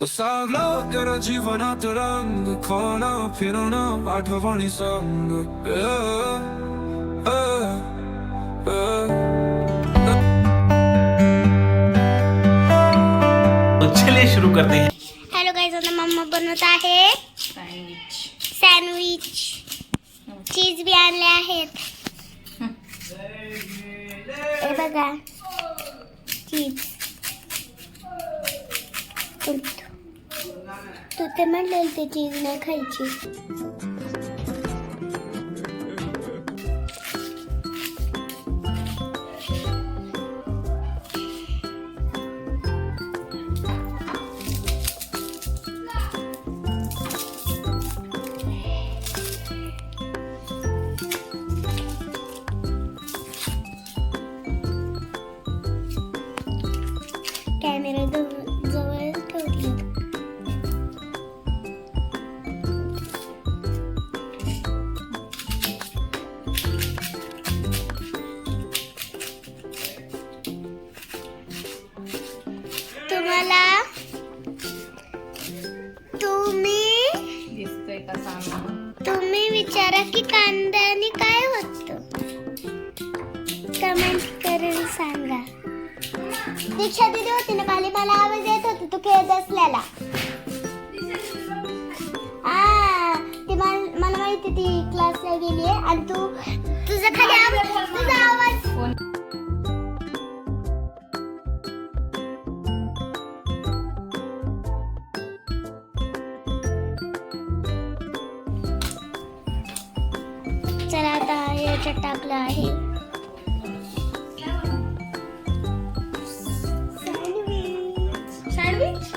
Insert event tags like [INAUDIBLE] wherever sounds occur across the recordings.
सांगलो जरा जीवनात रंग खोणं फिरणं आठवणी संग चलिए शुरू करते हैं हॅलो गाईज आता मम्मा बनवत आहे सँडविच सँडविच चीज बी आणले आहेत हे बघा चीज टमाटर ते म्हणलेल ते चीज नाही खायची आणि तू तुझा खाली आवाज तुझा आवाज चला आता याच्यात टाकलं आहे सँडविच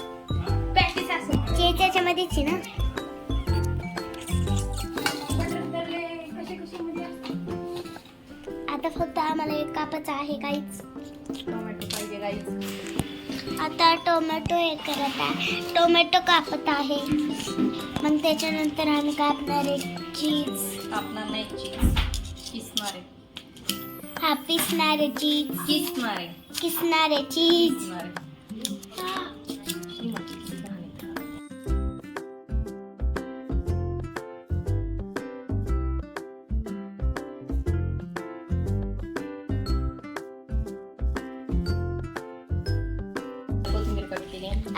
पॅटीस असं त्याच्यामध्येच आहे ना आम्हाला एक कापाच आहे काहीच टोमॅटो पाहिजे गाईच. आता टोमॅटो हे करत आहे. टोमॅटो कापत आहे. मग त्याच्यानंतर आम्ही कापणार आहे चीज कापणार नाही चीज किसणार आहे. हा पिसणार आहे चीज किसणार आहे. किसणार आहे चीज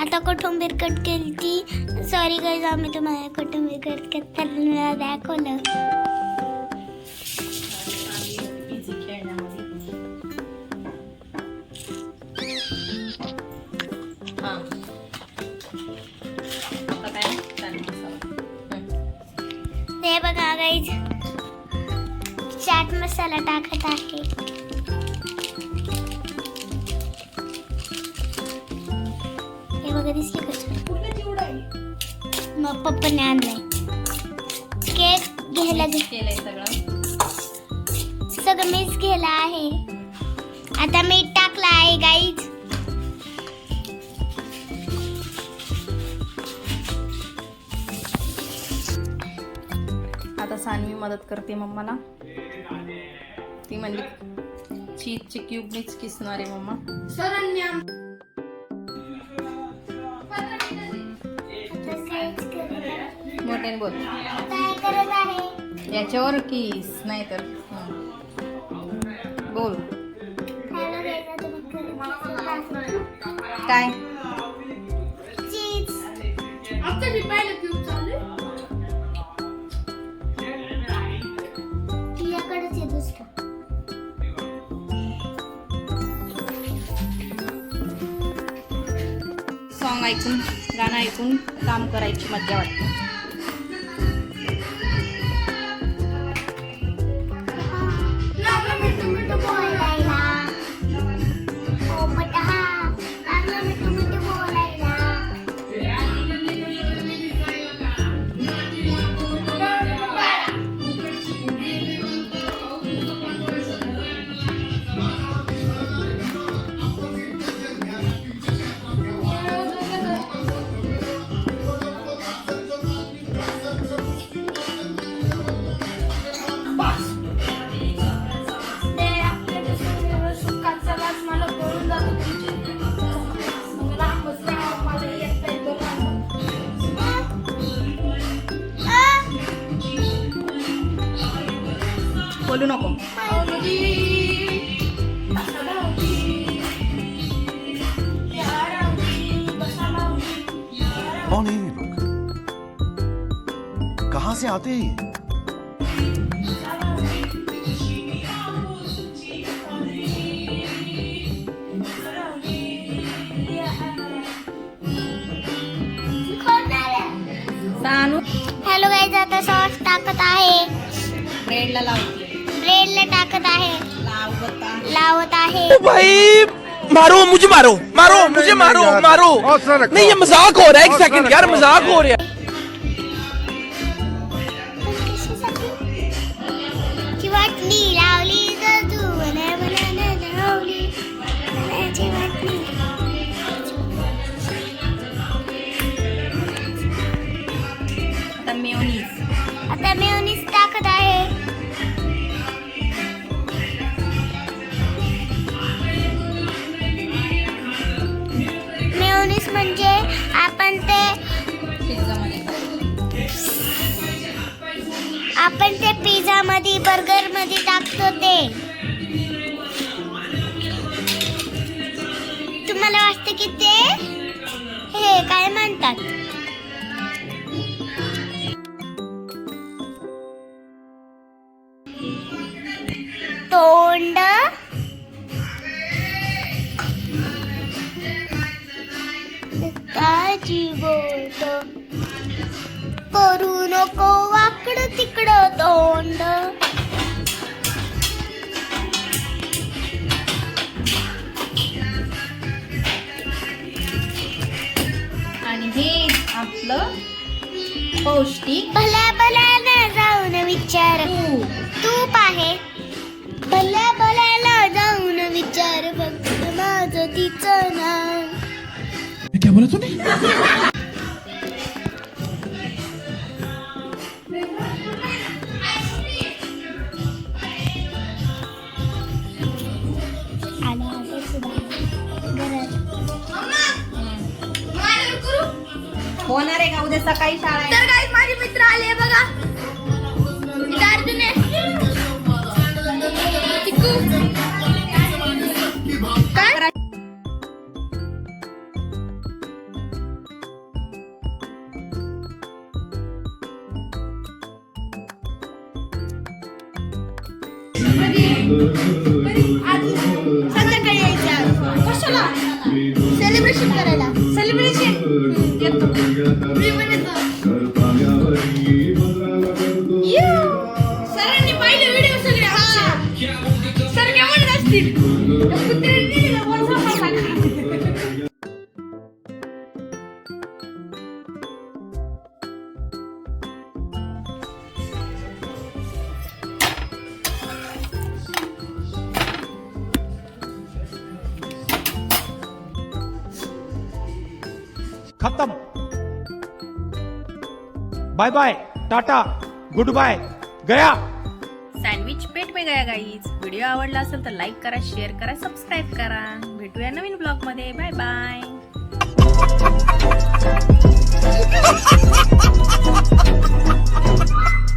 आता कोथिंबीर कट केली ती सॉरी गाईज आम्ही तुम्हाला कोथिंबीर कट करताना दाखवलं चांगली होती busy खेळण्यामध्ये. हा. आता काय चाट मसाला हं. ते बघा गाईज चाट मसाला टाकत आहे बघा दिसले का मग पप्पाने आणलाय. केक घ्यायला सगळं. सगळं मिक्स केलं आहे. आता मीठ टाकलं आहे गाईज आता सानवी मदत करते मम्माला. ती म्हणली चीजचे क्यूब मिक्स किसणार आहे मम्मा. मोठ्याने बोल. काय करत आहे? याच्यावर किस नाही तर. बोल. काय? सॉन्ग ऐकून गाणं ऐकून काम करायची मजा वाटते. से आते हैं। ये? सानू। हॅलो गाईज आता सॉस टाकत आहे. ब्रेडला लावते. ब्रेडला टाकत आहे. लावत आहे. लावत आहे. भाई मारो मुझे मारो मारो मुझे मारो मारो। नहीं ये मज़ाक हो रहा है एक सेकंड यार मज़ाक हो रहा है। आता आहे. म्हणजे आपण ते आपण ते पिझ्झा मध्ये बर्गरमध्ये टाकतो ते. तुम्हाला वाटतं की ते हे काय म्हणतात? तोंड. ताजी बोट करू नको वाकडं तिकडं तोंड. आणि हे आपलं पौष्टिक भल्या भल्याला जाऊन विचार. क्या बोला तूने आणि आता सुद्धा. घरात. होणार आहे का? उद्या सकाळी शाळा आहे. तर काही माझे मित्र आले बघा. अर्जुन संध्याकाळी यायचं कशाला? सेलिब्रेशन करायला. सेलिब्रेशन मी पण येतो खत्म। Bye bye tata good bye गया। सँडविच पेट में गया गाईज व्हिडिओ आवडला असेल तर लाईक करा शेअर करा सबस्क्राईब करा. भेटूया नवीन ब्लॉगमध्ये. Bye bye [LAUGHS]